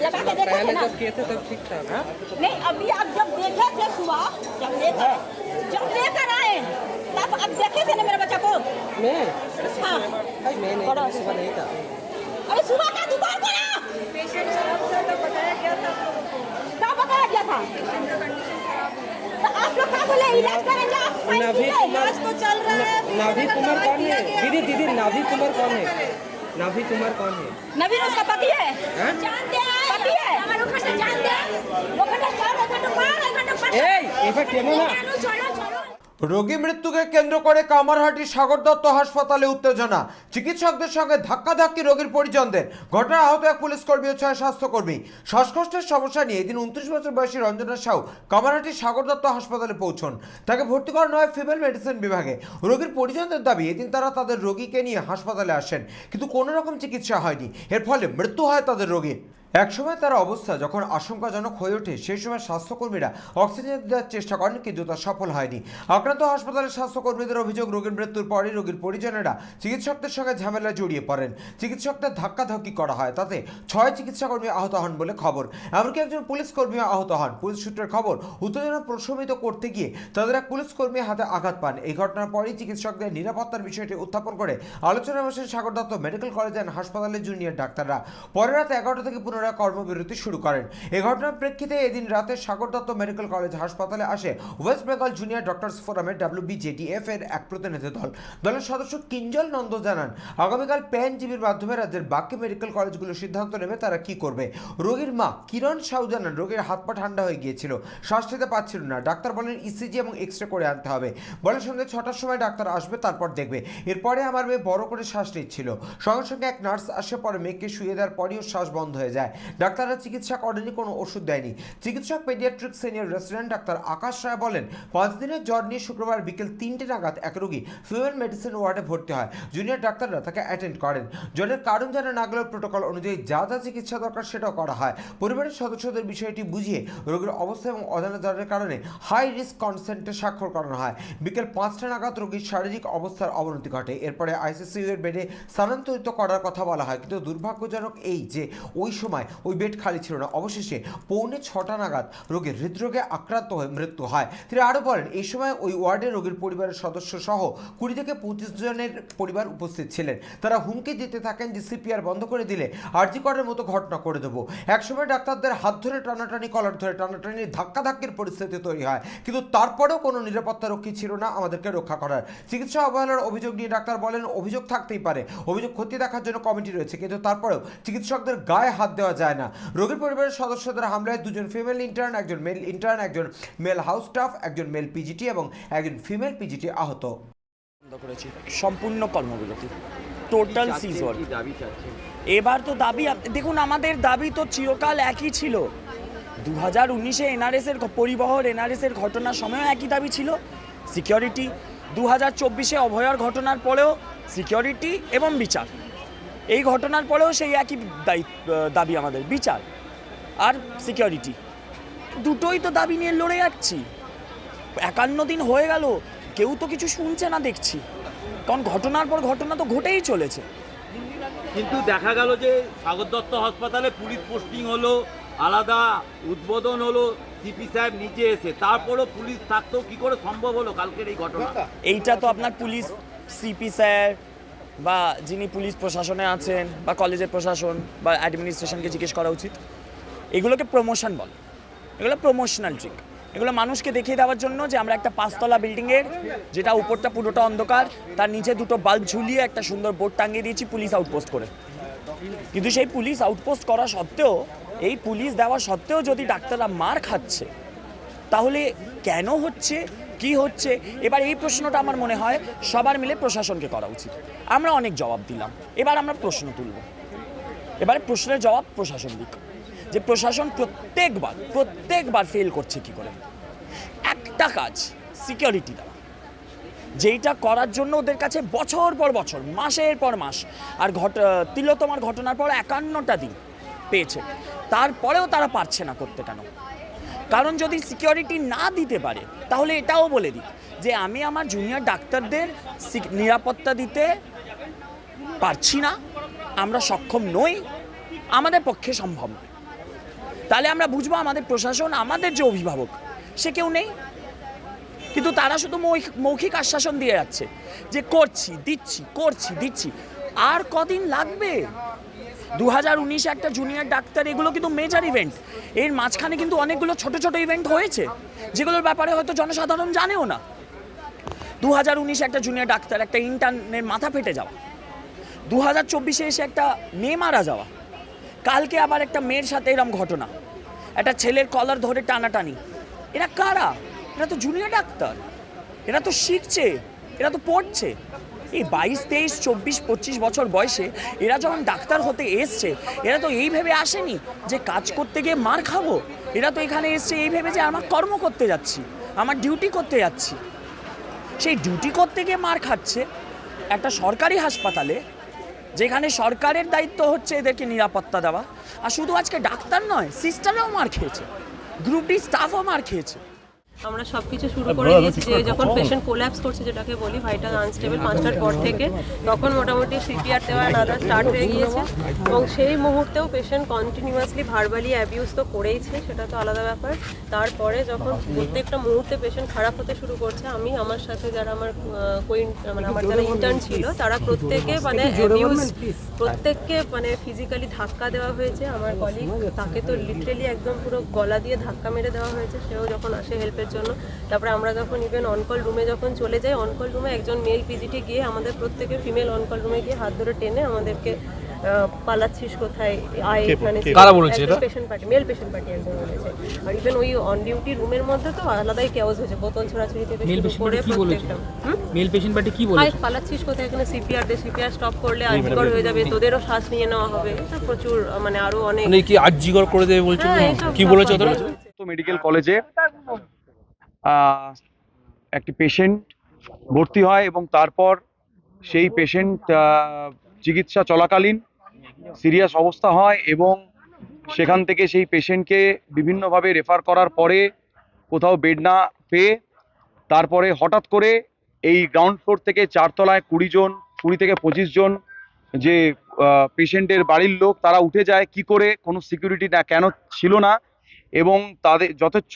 लगा के देखा पहले ना। जब किए थे तब ठीक था हाँ? नहीं अभी आप जब देखे थे सुबह जब लेकर जब लेकर आए तब अब देखे थे ना मेरे बच्चा को? मैं? हाँ। भाई मैं नहीं था, सुबह नहीं था। अरे सुबह का दुकान को ना क्या बताया गया था तो आप लोग क्या बोले? इलाज करेंगे आप नाभि तो चल रहा है नाभि कुमार कौन है? दीदी दीदी नाभि कुमार कौन है? नाभि कुमार कौन है? नवीन उसका पति है। রোগী মৃত্যুকে কেন্দ্র করে কামারহাটি সাগর দত্ত হাসপাতালে উত্তেজনা। চিকিৎসকদের সঙ্গে ধাক্কাধাক্কি রোগীর পরিজনদের। ঘটনা আহত এক পুলিশ কর্মী ও ছয় স্বাস্থ্যকর্মী। শ্বাসকষ্টের সমস্যা নিয়ে এদিন উনত্রিশ বছর বয়সী রঞ্জনা সাউ কামারহাটি সাগর দত্ত হাসপাতালে পৌঁছন। তাকে ভর্তি করানো হয় ফিমেল মেডিসিন বিভাগে। রোগীর পরিজনদের দাবি, এদিন তারা তাদের রোগীকে নিয়ে হাসপাতালে আসেন। কিন্তু কোনো রকম চিকিৎসা হয়নি। এর ফলে মৃত্যু হয় তাদের রোগীর। একসময় তার অবস্থা যখন আশঙ্কাজনক হয়ে ওঠে, সেই সময় স্বাস্থ্যকর্মীরা অক্সিজেন দেওয়ার চেষ্টা করেন, কিন্তু তা সফল হয়নি। আক্রান্ত হাসপাতালের স্বাস্থ্যকর্মীদের অভিযোগ, রোগীর মৃত্যুর পরই রোগীর পরিজনেরা চিকিৎসকদের সঙ্গে ঝামেলা জড়িয়ে পড়েন। চিকিৎসকদের ধাক্কাধাক্কি করা হয়, তাতে ছয় চিকিৎসাকর্মী আহত হন বলে খবর। এমনকি একজন পুলিশ কর্মীও আহত হন। পুলিশ সূত্রের খবর উত্তেজনা প্রশমিত করতে গিয়ে তাদের এক পুলিশ কর্মী হাতে আঘাত পান। এই ঘটনার পরই চিকিৎসকদের নিরাপত্তার বিষয়টি উত্থাপন করে আলোচনা বসেন Sagar Dutta medical college and হাসপাতালের জুনিয়র ডাক্তাররা। পরে রাত এগারোটা থেকে পুনরায় কর্মবিরতি শুরু করেন। এ ঘটনার প্রেক্ষিতে এদিন রাতে সাগর দত্ত মেডিকেল কলেজ হাসপাতালে আসে ওয়েস্ট বেঙ্গল জুনিয়র ডক্টরস ফোরামের ডাব্লিউবিজেডিএফ এর এক প্রতিনিধি দল। দলের সদস্য কিঞ্জল নন্দ জানান, আগামীকাল প্যান জিবির মাধ্যমে রাজ্যের বাকি মেডিকেল কলেজগুলো সিদ্ধান্ত নেবে তারা কি করবে। রোগীর মা কিরণ সাউ জানান, রোগীর হাত পা ঠান্ডা হয়ে গিয়েছিল, শ্বাস নিতে পারছিল না। ডাক্তার বলেন ইসিজি এবং এক্স রে করে আনতে হবে। বলে সন্ধ্যে ছটার সময় ডাক্তার আসবে, তারপর দেখবে। এরপরে আমার মেয়ে বড় করে শ্বাস নিচ্ছিল। সঙ্গে সঙ্গে এক নার্স আসে, পরে মেয়েকে শুয়ে দেওয়ার পরেও শ্বাস বন্ধ হয়ে যায়। ডাক্তাররা চিকিৎসা করেনি কোনো ওষুধ দেয়নি। চিকিৎসক pediatric senior restaurant doctor Akash Roy বলেন, পাঁচ দিনের জ্বর নিয়ে শুক্রবার বিকেল তিনটে নাগাদ এক রোগী ফিমেল মেডিসিন ওয়ার্ডে ভর্তি হয়। জুনিয়র ডাক্তাররা তাকে অ্যাটেন্ড করেন। জ্বরের কারণ জানা না গেলেও প্রোটোকল অনুযায়ী যা যা চিকিৎসা দরকার সেটাও করা হয়। পরিবারের সদস্যদের বিষয়টি বুঝিয়ে রোগীর অবস্থা এবং অজানা জ্বরের কারণে হাই রিস্ক কনসেন্টে স্বাক্ষর করানো হয়। বিকেল পাঁচটা নাগাদ রোগীর শারীরিক অবস্থার অবনতি ঘটে। এরপরে আইসিসিইউ এর বেডে স্থানান্তরিত করার কথা বলা হয়। কিন্তু দুর্ভাগ্যজনক এই যে, ওই সময় ওই বেড খালি ছিল না। অবশেষে পৌনে ছটা নাগাদ রোগীর হৃদরোগে আক্রান্ত হয়ে মৃত্যু হয়। তিনি আরও বলেন, এই সময় ওই ওয়ার্ডে রোগীর পরিবারের সদস্য সহ কুড়ি থেকে পঁচিশ জনের পরিবার উপস্থিত ছিলেন। তারা হুমকি দিতে থাকেন যে সিপিআর বন্ধ করে দিলে আরজি করার মতো ঘটনা করে দেবো। একসময় ডাক্তারদের হাত ধরে টানাটানি, কলার ধরে টানাটানি, ধাক্কাধাক্কির পরিস্থিতি তৈরি হয়। কিন্তু তারপরেও কোনো নিরাপত্তা রক্ষী ছিল না আমাদেরকে রক্ষা করার। চিকিৎসা অবহেলার অভিযোগ নিয়ে ডাক্তার বলেন, অভিযোগ থাকতেই পারে। অভিযোগ ক্ষতি দেখার জন্য কমিটি রয়েছে, কিন্তু তারপরেও চিকিৎসকদের গায়ে হাত দেওয়া যায় না। রোগীর পরিবারের সদস্যদের হামলায় দুজন ফিমেল ইন্টার্ন একজন মেল ইন্টার্ন একজন মেল হাউস স্টাফ একজন মেল পিজিটি এবং একজন ফিমেল পিজিটি আহত। করেছি সম্পূর্ণ কর্মবিরতি। টোটাল সিজ ওয়ার্ক এবার তো দাবি দেখুন আমাদের দাবি তো চিরকাল একই ছিল। দু হাজার উনিশে এনআরএসের পরিবহন এনআরএসের ঘটনার সময়ও একই দাবি ছিল। সিকিউরিটি দু হাজার চব্বিশে অভয়ার ঘটনার পরেও সিকিউরিটি এবং বিচার। এই ঘটনার পরেও সেই একই দায়িত্ব দাবি আমাদের বিচার আর সিকিউরিটি দুটোই তো দাবি নিয়ে লড়ে যাচ্ছি। একান্ন দিন হয়ে গেল কেউ তো কিছু শুনছে না দেখছি। কারণ ঘটনার পর ঘটনা তো ঘটেই চলেছে। কিন্তু দেখা গেল যে সাগর দত্ত হাসপাতালে পুলিশ পোস্টিং হলো আলাদা উদ্বোধন হলো সিপি সাহেব নিচে এসে তারপরও পুলিশ থাকতেও কি করে সম্ভব হলো কালকের এই ঘটনা? এইটা তো আপনার পুলিশ সিপি স্যার বা যিনি পুলিশ প্রশাসনে আছেন বা কলেজের প্রশাসন বা অ্যাডমিনিস্ট্রেশনকে জিজ্ঞেস করা উচিত, এগুলোকে প্রমোশন বলে। এগুলো প্রমোশনাল ট্রিক এগুলো মানুষকে দেখিয়ে দেওয়ার জন্য যে আমরা একটা পাঁচতলা বিল্ডিংয়ের যেটা উপরটা পুরোটা অন্ধকার, তার নিচে দুটো বাল্ব ঝুলিয়ে একটা সুন্দর বোর্ড টাঙিয়ে দিয়েছি, পুলিশ আউটপোস্ট করে। কিন্তু সেই পুলিশ আউটপোস্ট করা সত্ত্বেও, এই পুলিশ দেওয়া সত্ত্বেও যদি ডাক্তাররা মার খাচ্ছে তাহলে কেন হচ্ছে? কি হচ্ছে? এবার এই প্রশ্নটা আমার মনে হয় সবার মিলে প্রশাসনকে করা উচিত। আমরা অনেক জবাব দিলাম। এবার আমরা প্রশ্ন তুলব। এবারে প্রশ্নের জবাব প্রশাসন দিক। যে প্রশাসন প্রত্যেকবার প্রত্যেকবার ফেল করছে কি করে? একটা কাজ সিকিউরিটি দেওয়া। যেইটা করার জন্য ওদের কাছে বছর পর বছর, মাসের পর মাস, আর ঘট তিলোতমার ঘটনার পর একান্নটা দিন পেয়েছে। তারপরেও তারা পারছে না করতে কেন? কারণ যদি সিকিউরিটি না দিতে পারে, তাহলে এটাও বলে দিই যে আমি আমার জুনিয়র ডাক্তারদের নিরাপত্তা দিতে পারছি না, আমরা সক্ষম নই, আমাদের পক্ষে সম্ভব নয়। তাহলে আমরা বুঝব আমাদের প্রশাসন আমাদের যে অভিভাবক, সে কেউ নেই। কিন্তু তারা শুধু মৌখিক আশ্বাসন দিয়ে যাচ্ছে যে করছি, দিচ্ছি করছি, দিচ্ছি। আর কদিন লাগবে? দু হাজার উনিশে একটা জুনিয়র ডাক্তার, এগুলো কিন্তু মেজর ইভেন্ট এর মাঝখানে কিন্তু অনেকগুলো ছোট ছোট ইভেন্ট হয়েছে, যেগুলোর ব্যাপারে হয়তো জনসাধারণ জানেও না। দু হাজার উনিশে একটা জুনিয়র ডাক্তার, একটা ইন্টার্নের মাথা ফেটে যাওয়া। দু হাজার চব্বিশে এসে একটা মেয়ে মারা যাওয়া। কালকে আবার একটা মেয়ের সাথে এরম ঘটনা। একটা ছেলের কলার ধরে টানাটানি। এরা কারা? এরা তো জুনিয়র ডাক্তার। এরা তো শিখছে। এরা তো পড়ছে। এই বাইশ, তেইশ, চব্বিশ, পঁচিশ বছর বয়সে এরা যখন ডাক্তার হতে এসছে, এরা তো এই ভেবে আসেনি যে কাজ করতে গিয়ে মার খাব। এরা তো এখানে এসছে এই ভেবে যে আমার কর্ম করতে যাচ্ছি, আমার ডিউটি করতে যাচ্ছি। সেই ডিউটি করতে গিয়ে মার খাচ্ছে একটা সরকারি হাসপাতালে, যেখানে সরকারের দায়িত্ব হচ্ছে এদেরকে নিরাপত্তা দেওয়া। আর শুধু আজকে ডাক্তার নয়, সিস্টাররাও মার খেয়েছে, গ্রুপ ডি স্টাফও মার খেয়েছে। আমরা সব কিছু শুরু করে দিয়েছি যে যখন পেশেন্ট কোল্যাপস করছে যেটাকে বলি ভাইটাল আনস্টেবল পাঁচটার পর থেকে তখন মোটামুটি সিপিআর দেওয়া নাদা স্টার্ট হয়ে গিয়েছে। এবং সেই মুহূর্তেও পেশেন্ট কন্টিনিউয়াসলি ভার্বালি অ্যাবিউজ তো করেইছে সেটা তো আলাদা ব্যাপার। তারপরে যখন প্রত্যেকটা মুহূর্তে পেশেন্ট খারাপ হতে শুরু করছে আমি আমার সাথে যারা আমার কোইন মানে আমার যারা ইন্টার্ন ছিল তারা প্রত্যেকে মানে অ্যাবিউজ প্রত্যেককে মানে ফিজিক্যালি ধাক্কা দেওয়া হয়েছে। আমার কলিগ তাকে তো লিটারেলি একদম পুরো গলা দিয়ে ধাক্কা মেরে দেওয়া হয়েছে। সেও যখন আসে হেল্পের জন্য তারপরে আমরা যখন ইভেন অনকল রুমে যখন চলে যাই অনকল রুমে একজন মেল পিজিটি গিয়ে আমাদের প্রত্যেকে ফিমেল অনকল রুমে গিয়ে হাত ধরে টেনে আমাদেরকে পালাচ্ছিস কোথায়? আয় এখানে কারা বলেছে এটা? Patient party male patient party একজন বলেছে। আর ইভেন ওই অন ডিউটি রুমের মধ্যে তো আলাদাই কেওয়াজ হয়েছে। বোতল ছোড়াছুড়ি থেকে মেল পেশেন্ট করে কি বলেছে? মেল পেশেন্ট পার্টি কি আয় পালাচ্ছিস কোথায়? এখানে সিপিআর দে সিপিআর স্টপ করলে আর্জিকর হয়ে যাবে তোদেরও শ্বাস নিয়ে নেওয়া হবে। এটা প্রচুর মানে আরও অনেক মানে কি আর্জিকর করে দেবে বলছিল হ্যাঁ, কি বলেছে ওদের? তো মেডিকেল কলেজে একটি পেশেন্ট ভর্তি হয় এবং তারপর সেই পেশেন্ট চিকিৎসা চলাকালীন সিরিয়াস অবস্থা হয় এবং সেখান থেকে সেই পেশেন্টকে বিভিন্নভাবে রেফার করার পরে কোথাও বেড না পেয়ে তারপরে হঠাৎ করে এই গ্রাউন্ড ফ্লোর থেকে চারতলায় কুড়ি জন, কুড়ি থেকে পঁচিশ জন যে পেশেন্টের বাড়ির লোক তারা উঠে যায়, কি করে, কোনো সিকিউরিটি না, কেন ছিল না এবং তাদের যথেচ্ছ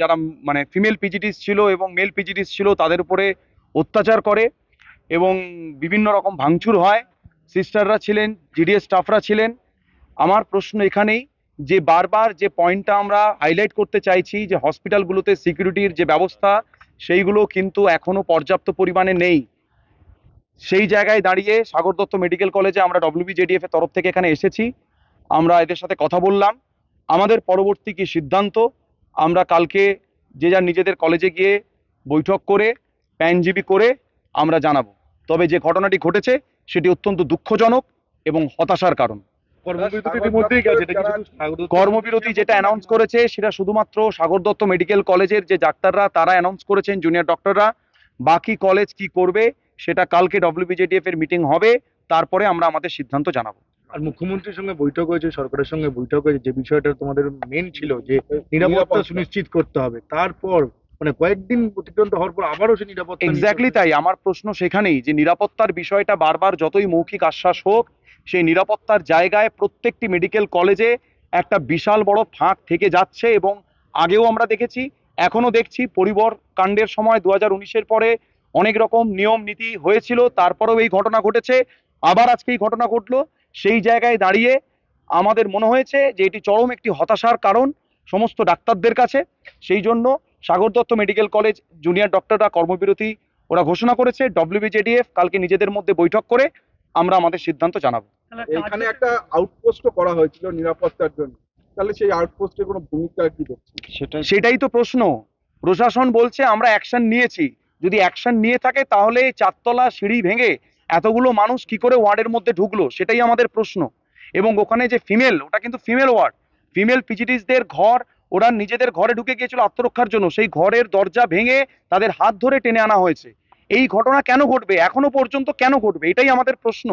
যারা মানে ফিমেল পিজিটিস ছিল এবং মেল পিজিটিস ছিল তাদের উপরে অত্যাচার করে এবং বিভিন্ন রকম ভাঙচুর হয়। সিস্টাররা ছিলেন জিডিএস স্টাফরা ছিলেন। আমার প্রশ্ন এখানেই যে বারবার যে পয়েন্টটা আমরা হাইলাইট করতে চাইছি যে হসপিটালগুলোতে সিকিউরিটির যে ব্যবস্থা, সেইগুলো কিন্তু এখনও পর্যাপ্ত পরিমাণে নেই। সেই জায়গায় দাঁড়িয়ে সাগর দত্ত মেডিকেল কলেজে আমরা ডব্লিউবিজেডিএফ এর তরফ থেকে এখানে এসেছি। আমরা এদের সাথে কথা বললাম। আমাদের পরবর্তী কি সিদ্ধান্ত? আমরা কালকে যে যার নিজেদের কলেজে গিয়ে বৈঠক করে প্যানজিবি করে আমরা জানাব। তবে যে ঘটনাটি ঘটেছে সেটি অত্যন্ত দুঃখজনক এবং হতাশার কারণ। কর্মবিরতি যেটা অ্যানাউন্স করেছে সেটা শুধুমাত্র সাগর দত্ত মেডিকেল কলেজের যে ডাক্তাররা তারা অ্যানাউন্স করেছেন জুনিয়র ডক্টররা বাকি কলেজ কি করবে সেটা কালকে ডব্লিউবিজেডিএফ এর মিটিং হবে। তারপরে আমরা আমাদের সিদ্ধান্ত জানাব। আর মুখ্যমন্ত্রীর সঙ্গে বৈঠক হয়েছে সরকারের সঙ্গে বৈঠক হয়েছে যে বিষয়টা তোমাদের মেন ছিল যে নিরাপত্তা সুনিশ্চিত করতে হবে। তারপর মানে কয়েকদিন অতিক্রান্ত হওয়ার পর আবারও সে নিরাপত্তা এক্স্যাক্টলি তাই আমার প্রশ্ন সেখানেই যে নিরাপত্তার বিষয়টা বারবার যতই মৌখিক আশ্বাস হোক সেই নিরাপত্তার জায়গায় প্রত্যেকটি মেডিকেল কলেজে একটা বিশাল বড় ফাঁক থেকে যাচ্ছে এবং আগেও আমরা দেখেছি এখনও দেখছি পরিবর কাণ্ডের সময় দু হাজার উনিশের পরে অনেক রকম নিয়ম নীতি হয়েছিল তারপরেও এই ঘটনা ঘটেছে আবার আজকে এই ঘটনা ঘটলো। সেই জায়গায় দাঁড়িয়ে আমাদের মনে হয়েছে যে এটি চরম একটি হতাশার কারণ সমস্ত ডাক্তারদের কাছে। সেই জন্য Sagar Dutta medical college junior ডক্টররা কর্মবিরতি ওরা ঘোষণা করেছে। ডব্লিউবিজেডিএফ কালকে নিজেদের মধ্যে বৈঠক করে আমরা আমাদের সিদ্ধান্ত জানাব। এখানে একটা আউটপোস্টও করা হয়েছিল নিরাপত্তার জন্য। তাহলে সেই আউটপোস্টের কোনো ভূমিকা কি দেখছি সেটাই তো প্রশ্ন। প্রশাসন বলছে আমরা অ্যাকশন নিয়েছি। যদি অ্যাকশন নিয়ে থাকে তাহলে চারতলা সিঁড়ি ভেঙে এতগুলো মানুষ কি করে ওয়ার্ডের মধ্যে ঢুকলো সেটাই আমাদের প্রশ্ন। এবং ওখানে যে ফিমেল ওটা কিন্তু ফিমেল ওয়ার্ড। ফিমেল পিজিটিসদের ঘর, ওরা নিজেদের ঘরে ঢুকে গিয়েছিল আত্মরক্ষার জন্য। সেই ঘরের দরজা ভেঙে তাদের হাত ধরে টেনে আনা হয়েছে। এই ঘটনা কেন ঘটবে? এখনও পর্যন্ত কেন ঘটবে? এটাই আমাদের প্রশ্ন।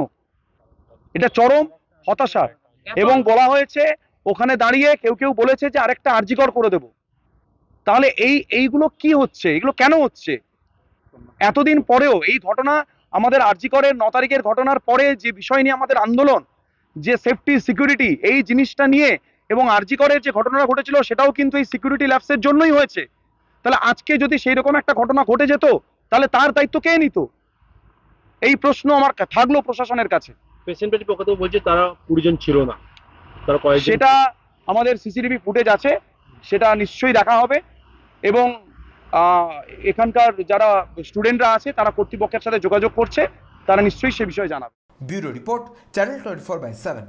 এটা চরম হতাশার এবং বলা হয়েছে, ওখানে দাঁড়িয়ে কেউ কেউ বলেছে যে আরেকটা আর্জিকর করে দেব। তাহলে এই, এইগুলো কি হচ্ছে? এগুলো কেন হচ্ছে? এতদিন পরেও এই ঘটনা আমাদের আর্জিকরের ন তারিখের ঘটনার পরে যে বিষয় নিয়ে আমাদের আন্দোলন যে সেফটি সিকিউরিটি এই জিনিসটা নিয়ে এবং আরজি করের যে ঘটনাটা ঘটেছিল সেটাও কিন্তু এই সিকিউরিটি ল্যাপসের জন্যই হয়েছে। তাহলে আজকে যদি সেই রকম একটা ঘটনা ঘটে যেত তাহলে তার দায়িত্ব কে নিত? এই প্রশ্ন আমার থাকল প্রশাসনের কাছে। পেশেন্ট পেটি পক্ষ থেকে বলছে তারা কুড়ি জন ছিল না। তারা কয়েকজন সেটা আমাদের সিসিটিভি ফুটেজ আছে সেটা নিশ্চয়ই দেখা হবে এবং এখানকার যারা স্টুডেন্টরা আছে, তারা কর্তৃপক্ষের সাথে যোগাযোগ করছে, তারা নিশ্চয়ই সে বিষয়ে জানাবে। Bureau report, channel twenty four by seven.